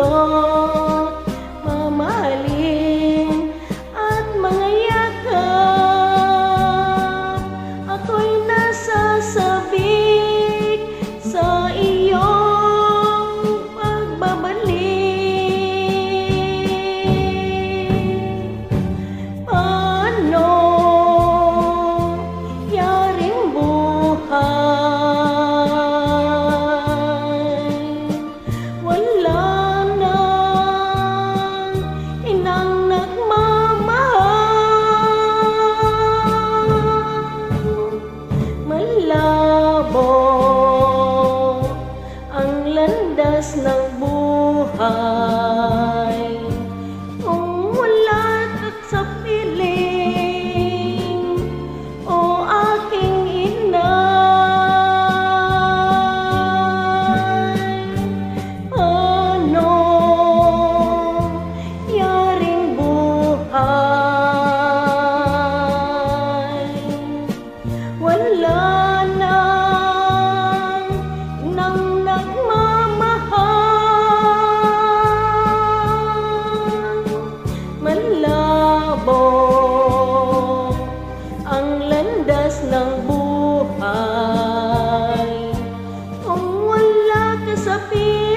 dolor. landas ng buhay. Umulat at sa piling O aking inay Ano yaring buhay? Walang disappear